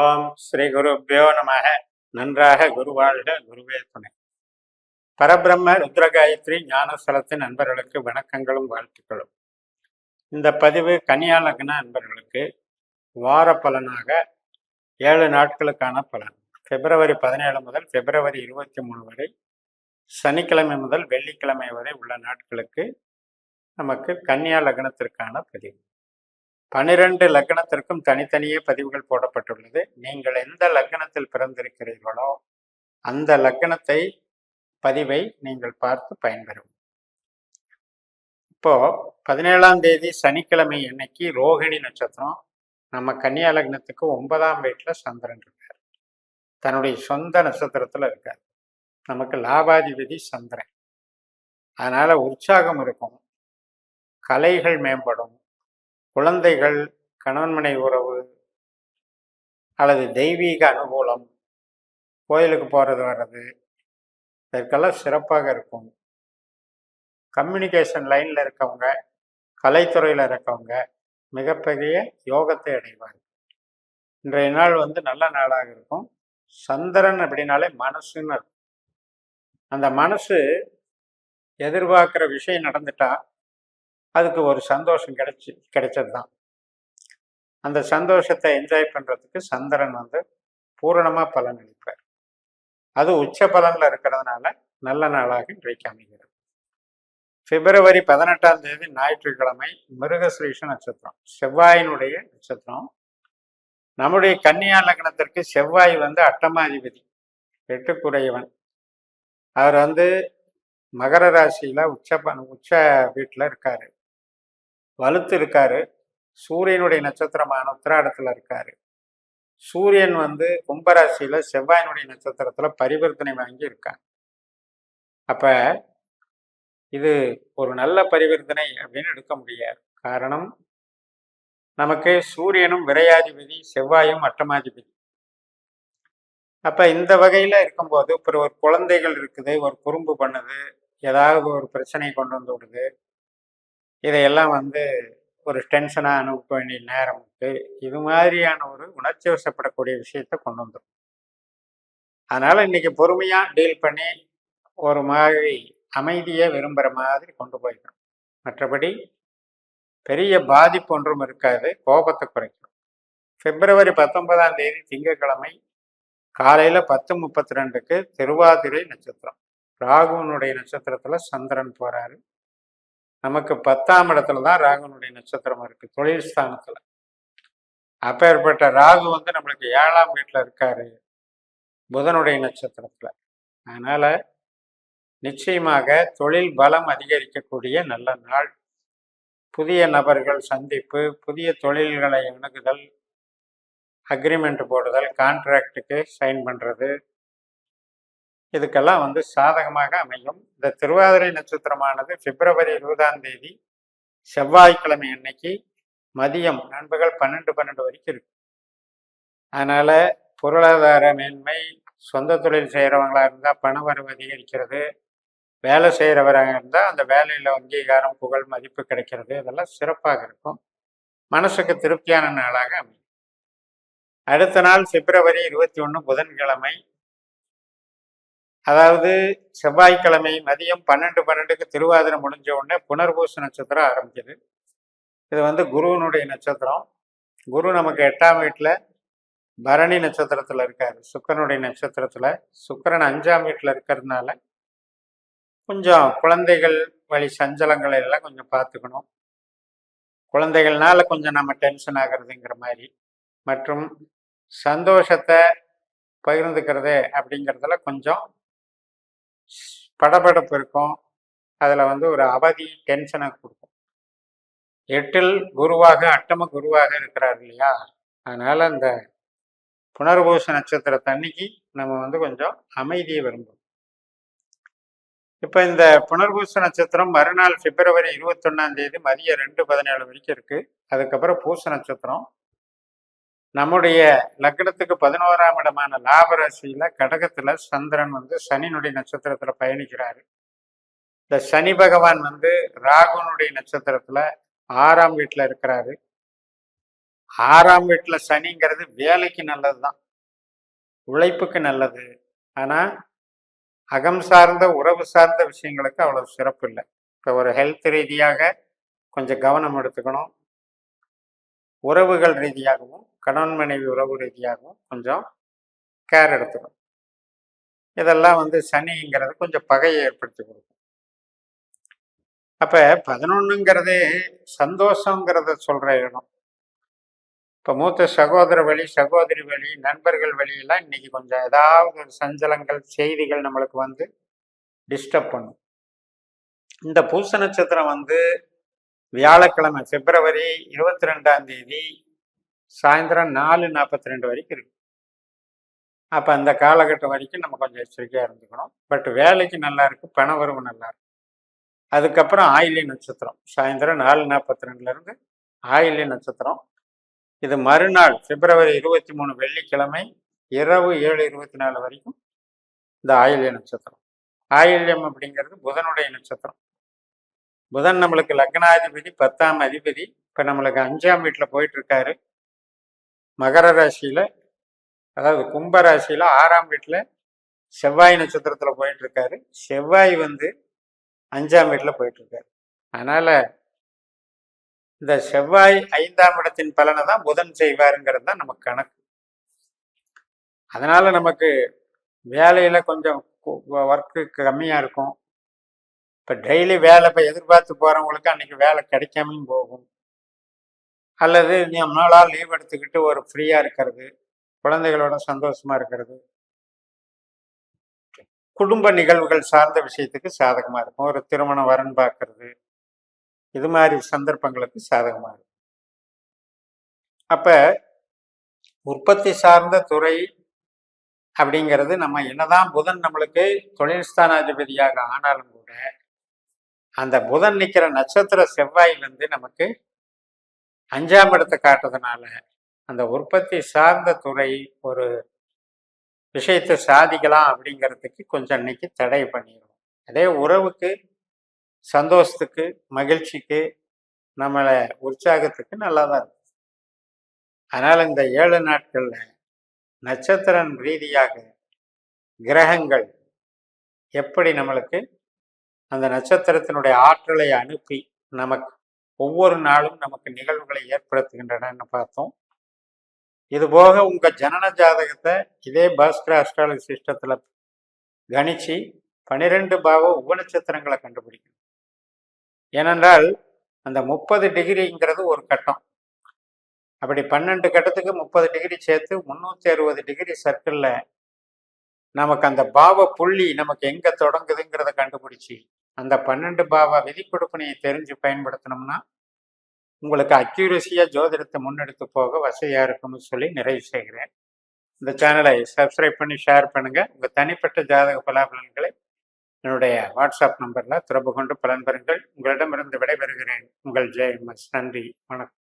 ஓம் ஸ்ரீ குருப்பியோ நமக நன்றாக குருவாழ்க குருவே துணை. பரபிரம்ம ருத்ரகாயத்ரி ஞானஸ்தலத்தின் நண்பர்களுக்கு வணக்கங்களும் வாழ்த்துக்களும். இந்த பதிவு கன்னியா லக்ன நண்பர்களுக்கு வார பலனாக ஏழு நாட்களுக்கான பலன். பிப்ரவரி பதினேழு முதல் பிப்ரவரி இருபத்தி மூணு வரை சனிக்கிழமை முதல் வெள்ளிக்கிழமை வரை உள்ள நாட்களுக்கு நமக்கு கன்னியா லக்னத்திற்கான பதிவு. பனிரெண்டு லக்னத்திற்கும் தனித்தனியே பதிவுகள் போடப்பட்டுள்ளது. நீங்கள் எந்த லக்னத்தில் பிறந்திருக்கிறீர்களோ அந்த லக்னத்தை பதிவை நீங்கள் பார்த்து பயன்பெறும். இப்போ பதினேழாம் தேதி சனிக்கிழமை அன்னைக்கு ரோகிணி நட்சத்திரம் நம்ம கன்னியா லக்னத்துக்கு ஒன்பதாம் வீட்டில் சந்திரன் இருக்கார். தன்னுடைய சொந்த நட்சத்திரத்தில் இருக்கார். நமக்கு லாபாதிபதி சந்திரன். அதனால உற்சாகம் இருக்கும். கலைகள் மேம்படும். குழந்தைகள் கணவன்மனை உறவு அல்லது தெய்வீக அனுகூலம் கோயிலுக்கு போகிறது வர்றது இதற்கெல்லாம் சிறப்பாக இருக்கும். கம்யூனிகேஷன் லைனில் இருக்கவங்க கலைத்துறையில் இருக்கவங்க மிகப்பெரிய யோகத்தை அடைவார் இன்றைய நாள் வந்து நல்ல நாளாக இருக்கும். சந்திரன் அப்படின்னாலே மனசுன்னு இருக்கும் அந்த மனசு எதிர்பார்க்குற விஷயம் நடந்துட்டா அதுக்கு ஒரு சந்தோஷம் கிடைச்சி கிடைச்சது தான் அந்த சந்தோஷத்தை என்ஜாய் பண்ணுறதுக்கு சந்திரன் வந்து பூரணமாக பலன் அளிப்பார். அது உச்ச பலனில் இருக்கிறதுனால நல்ல நாளாக இன்றைக்கு அமைகிறது பிப்ரவரி பதினெட்டாம் தேதி ஞாயிற்றுக்கிழமை மிருகஸ்ரீஷ நட்சத்திரம் செவ்வாயினுடைய நட்சத்திரம். நம்முடைய கன்னியா லக்னத்திற்கு செவ்வாய் வந்து அட்டமாதிபதி எட்டுக்குறையவன் அவர் வந்து மகர ராசியில் உச்ச ப- உச்ச வீட்டில் இருக்காரு. வலுத்து இருக்காரு. சூரியனுடைய நட்சத்திரமான உத்திராடத்துல இருக்காரு. சூரியன் வந்து கும்பராசியில செவ்வாயினுடைய நட்சத்திரத்துல பரிவர்த்தனை வாங்கி இருக்காங்க அப்ப இது ஒரு நல்ல பரிவர்த்தனை அப்படின்னு எடுக்க முடியாது. காரணம் நமக்கு சூரியனும் விரையாதிபதி செவ்வாயும் அட்டமாதிபதி. அப்ப இந்த வகையில இருக்கும்போது இப்போ ஒரு குழந்தைகள் இருக்குது ஒரு குறும்பு பண்ணுது ஏதாவது ஒரு பிரச்சனையை கொண்டு வந்து விடுது. இதையெல்லாம் வந்து ஒரு டென்ஷனாக அனுப்ப வேண்டிய நேரம் இது மாதிரியான ஒரு உணர்ச்சி வசப்படக்கூடிய விஷயத்த கொண்டு வந்துடும் அதனால இன்னைக்கு பொறுமையா டீல் பண்ணி ஒரு மாதிரி அமைதியை விரும்புகிற மாதிரி கொண்டு போய்க்கணும் மற்றபடி பெரிய பாதிப்பு ஒன்றும் இருக்காது. கோபத்தை குறைக்கும் பிப்ரவரி பத்தொன்பதாம் தேதி திங்கட்கிழமை காலையில பத்து முப்பத்தி ரெண்டுக்கு திருவாதிரை நட்சத்திரம். ராகுவனுடைய நட்சத்திரத்துல சந்திரன் போறாரு. நமக்கு பத்தாம் இடத்துல தான் ராகுனுடைய நட்சத்திரம் இருக்கு தொழில் ஸ்தானத்துல. அப்பேற்பட்ட ராகு வந்து நம்மளுக்கு ஏழாம் வீட்டில் இருக்காரு புதனுடைய நட்சத்திரத்துல. அதனால நிச்சயமாக தொழில் பலம் அதிகரிக்கக்கூடிய நல்ல நாள். புதிய நபர்கள் சந்திப்பு புதிய தொழில்களை அணுகுதல் அக்ரிமெண்ட் போடுதல் கான்ட்ராக்டுக்கு சைன் பண்ணுறது இதுக்கெல்லாம் வந்து சாதகமாக அமையும். இந்த திருவாதிரை நட்சத்திரமானது பிப்ரவரி இருபதாம் தேதி செவ்வாய்க்கிழமை அன்னைக்கு மதியம் நண்பகல் பன்னெண்டு பன்னெண்டு வரைக்கும் இருக்கு அதனால பொருளாதார மேன்மை சொந்த தொழில் செய்கிறவங்களா இருந்தால் பண வரவு அதிகரிக்கிறது. வேலை செய்கிறவராக இருந்தால் அந்த வேலையில் அங்கீகாரம் புகழ் மதிப்பு கிடைக்கிறது. இதெல்லாம் சிறப்பாக இருக்கும். மனசுக்கு திருப்தியான நாளாக அமையும். அடுத்த நாள் பிப்ரவரி இருபத்தி ஒன்று புதன்கிழமை அதாவது செவ்வாய்க்கிழமை மதியம் பன்னெண்டு பன்னெண்டுக்கு திருவாதிரை முடிஞ்ச உடனே புனர்பூச நட்சத்திரம் ஆரம்பிக்குது. இது வந்து குருவனுடைய நட்சத்திரம். குரு நமக்கு எட்டாம் வீட்டில் பரணி நட்சத்திரத்தில் இருக்கார். சுக்கரனுடைய நட்சத்திரத்தில் சுக்கிரன் அஞ்சாம் வீட்டில் இருக்கிறதுனால கொஞ்சம் குழந்தைகள் வழி சஞ்சலங்களை எல்லாம் கொஞ்சம் பார்த்துக்கணும். குழந்தைகள்னால கொஞ்சம் நம்ம டென்ஷன் ஆகிறதுங்கிற மாதிரி மற்றும் சந்தோஷத்தை பகிர்ந்துக்கிறது அப்படிங்கிறதுல கொஞ்சம் படபடப்பு இருக்கும். அதில் வந்து ஒரு அவதி டென்ஷனை கொடுக்கும். எட்டில் குருவாக அட்டம குருவாக இருக்கிறார் இல்லையா? அதனால் அந்த புனர்பூச நட்சத்திரத்தன்னைக்கு நம்ம வந்து கொஞ்சம் அமைதியை விரும்பும் இப்போ இந்த புனர்பூச நட்சத்திரம் மறுநாள் பிப்ரவரி இருபத்தொன்னாம் தேதி மதியம் ரெண்டு பதினேழு வரைக்கும் இருக்கு. அதுக்கப்புறம் பூச நட்சத்திரம் நம்முடைய லக்னத்துக்கு பதினோராம் இடமான லாபராசியில கடகத்துல சந்திரன் வந்து சனியினுடைய நட்சத்திரத்துல பயணிக்கிறாரு. இந்த சனி பகவான் வந்து ராகுனுடைய நட்சத்திரத்துல ஆறாம் வீட்டுல இருக்கிறாரு. ஆறாம் வீட்டுல சனிங்கிறது வேலைக்கு நல்லதுதான். உழைப்புக்கு நல்லது. ஆனா அகம் சார்ந்த உறவு சார்ந்த விஷயங்களுக்கு அவ்வளவு சிறப்பு இல்லை. இப்போ ஒரு ஹெல்த் ரீதியாக கொஞ்சம் கவனம் எடுத்துக்கணும். உறவுகள் ரீதியாகவும் கணவன் மனைவி உறவு ரீதியாகவும் கொஞ்சம் கேர் எடுத்துக்கணும். இதெல்லாம் வந்து சனிங்கிறது கொஞ்சம் பகையை ஏற்படுத்தி கொடுக்கும். அப்போ பதினொன்றுங்கிறதே சந்தோஷங்கிறத சொல்கிற இடம். இப்போ மூத்த சகோதர வழி சகோதரி வழி நண்பர்கள் வழியெல்லாம் இன்னைக்கு கொஞ்சம் ஏதாவது ஒரு சஞ்சலங்கள் செய்திகள் நம்மளுக்கு வந்து டிஸ்டர்ப் பண்ணும். இந்த பூச நட்சத்திரம் வந்து வியாழக்கிழமை பிப்ரவரி இருபத்தி ரெண்டாம் தேதி சாயந்தரம் நாலு நாற்பத்தி ரெண்டு வரைக்கும் இருக்கு. அப்போ அந்த காலகட்டம் வரைக்கும் நம்ம கொஞ்சம் எச்சரிக்கையாக இருந்துக்கணும். பட் வேலைக்கு நல்லா இருக்கு பண வரவு நல்லா இருக்கு. அதுக்கப்புறம் ஆயிலி நட்சத்திரம். சாயந்தரம் நாலு நாற்பத்தி ரெண்டுலேருந்து ஆயிலி நட்சத்திரம். இது மறுநாள் பிப்ரவரி இருபத்தி மூணு வெள்ளிக்கிழமை இரவு ஏழு இருபத்தி நாலு வரைக்கும் இந்த ஆயில்ய நட்சத்திரம். ஆயில்யம் அப்படிங்கிறது புதனுடைய நட்சத்திரம். புதன் நம்மளுக்கு லக்னாதிபதி பத்தாம் அதிபதி. இப்போ நம்மளுக்கு அஞ்சாம் வீட்டில் போயிட்டு இருக்காரு. மகர ராசியில் அதாவது கும்ப ராசியில் ஆறாம் வீட்டில் செவ்வாய் நட்சத்திரத்தில் போயிட்டு இருக்காரு செவ்வாய் வந்து அஞ்சாம் வீட்டில் போயிட்டு இருக்காரு அதனால இந்த செவ்வாய் ஐந்தாம் இடத்தின் பலனை தான் புதன் செய்வாருங்கிறது தான் நமக்கு கணக்கு. அதனால நமக்கு வேலையில கொஞ்சம் ஒர்க்கு கம்மியாக இருக்கும். இப்போ டெய்லி வேலை இப்போ எதிர்பார்த்து போறவங்களுக்கு அன்னைக்கு வேலை கிடைக்காமையும் போகும். அல்லது நீ நாளாக லீவ் எடுத்துக்கிட்டு ஒரு ஃப்ரீயாக இருக்கிறது குழந்தைகளோட சந்தோஷமா இருக்கிறது. குடும்ப நிகழ்வுகள் சார்ந்த விஷயத்துக்கு சாதகமாக இருக்கும். ஒரு திருமணம் வரன் பார்க்கறது. இது மாதிரி சந்தர்ப்பங்களுக்கு சாதகமாக இருக்கும். அப்போ உற்பத்தி சார்ந்த துறை அப்படிங்கிறது நம்ம என்னதான் புதன் நம்மளுக்கு தொழில் ஸ்தானாதிபதியாக ஆனாலும் கூட அந்த புதன் நிற்கிற நட்சத்திர செவ்வாயிலிருந்து நமக்கு அஞ்சாம் இடத்தை காட்டுறதுனால அந்த உற்பத்தி சார்ந்த துறை ஒரு விஷயத்தை சாதிக்கலாம் அப்படிங்கிறதுக்கு கொஞ்சம் இன்னைக்கு தடை பண்ணிடும் அதே உறவுக்கு சந்தோஷத்துக்கு மகிழ்ச்சிக்கு நம்மளை உற்சாகத்துக்கு நல்லா தான் இருக்கும் அதனால் இந்த ஏழு நாட்களில் நட்சத்திரன் ரீதியாக கிரகங்கள் எப்படி நம்மளுக்கு அந்த நட்சத்திரத்தினுடைய ஆற்றலை அனுப்பி நமக்கு ஒவ்வொரு நாளும் நமக்கு நிகழ்வுகளை ஏற்படுத்துகின்றன பார்த்தோம். இது போக உங்க ஜனன ஜாதகத்தை இதே பாஸ்கர அஸ்ட்ராலஜி சிஸ்டத்துல கணிச்சு பனிரெண்டு பாவ உபநட்சத்திரங்களை கண்டுபிடிக்கணும். ஏனென்றால் அந்த முப்பது டிகிரிங்கிறது ஒரு கட்டம். அப்படி பன்னெண்டு கட்டத்துக்கு முப்பது டிகிரி சேர்த்து முந்நூற்றி அறுபது டிகிரி சர்க்கிளில் நமக்கு அந்த பாவ புள்ளி நமக்கு எங்கே தொடங்குதுங்கிறத கண்டுபிடிச்சி அந்த பன்னெண்டு பாவ விதிக்கொடுப்பினையை தெரிஞ்சு பயன்படுத்தினோம்னா உங்களுக்கு அக்யூரஸியாக ஜோதிடத்தை முன்னெடுத்து போக வசதியாக இருக்கும்னு சொல்லி நிறைவு செய்கிறேன். இந்த சேனலை சப்ஸ்கிரைப் பண்ணி ஷேர் பண்ணுங்கள் உங்கள் தனிப்பட்ட ஜாதக பலாபலன்களை என்னுடைய வாட்ஸ்அப் நம்பரில் தொடர்பு கொண்டு பலன் பெறுங்கள். உங்களிடமிருந்து விடைபெறுகிறேன். உங்கள் ஜெய் எம் நன்றி. வணக்கம்.